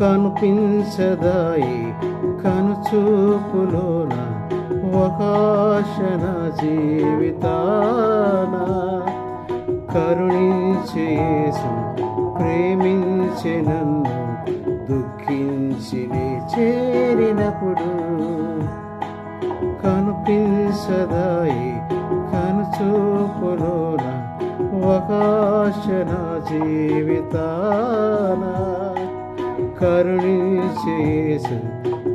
కనిపించదాయి కనుచూపులోన ఒకశన జీవితాన. కరుణించేసు ప్రేమించి నన్ను దుఃఖించి చేరినప్పుడు. కనిపించదాయి కనుచూపులోన ఒకశన జీవితా కరుణించేసు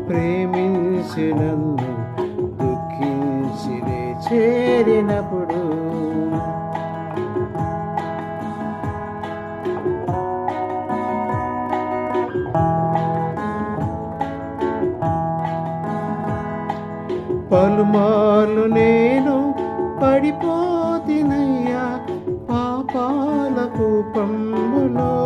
ప్రేమించి నన్ను దుఃఖించి చేరినప్పుడు. పలుమార్లు నేను పడిపోతినయ్యా పాపాల కూపంబులో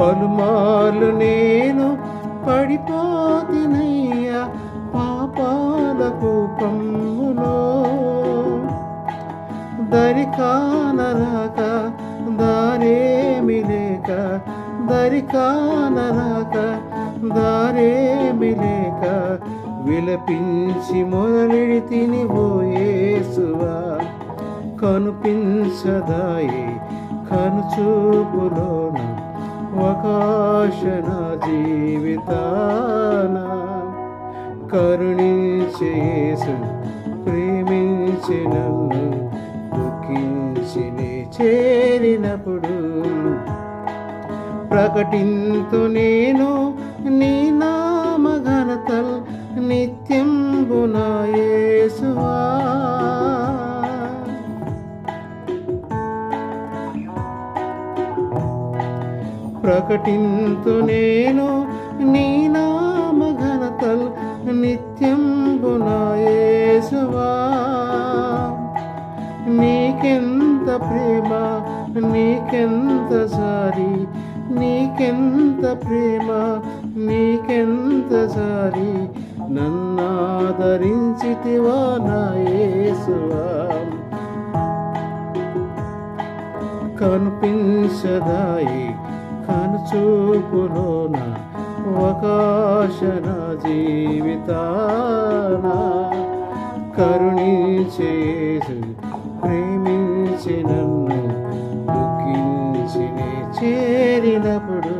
పలుమార్లు నేను పడిపోతినయ్యా పాపాల కూపంబులో దరి కానరాక దారేమి లేక దరి కానరాక దారేమి లేక విలపించి మొదలెడి తిని ఓయేసువా కనుపించదాయి కనుచూపులోను ఒకశన జీవితాన కరుణించేసు ప్రేమించిన నన్ను చేరినప్పుడు ప్రకటింతు నేను నీనా ప్రకటింతు నేను నీ నామ ఘనతలు నిత్యం గుణయేసువా నీకెంత ప్రేమ నీకెంత సారి నీకెంత ప్రేమ నీకెంత సారి నన్నాదరించితివా నాయేసువా కనిపించదాయి కనుచూపులోన ఒకశన జీవితాన. కరుణించేసు ప్రేమించి నన్ను దుఃఖించి చేరినప్పుడు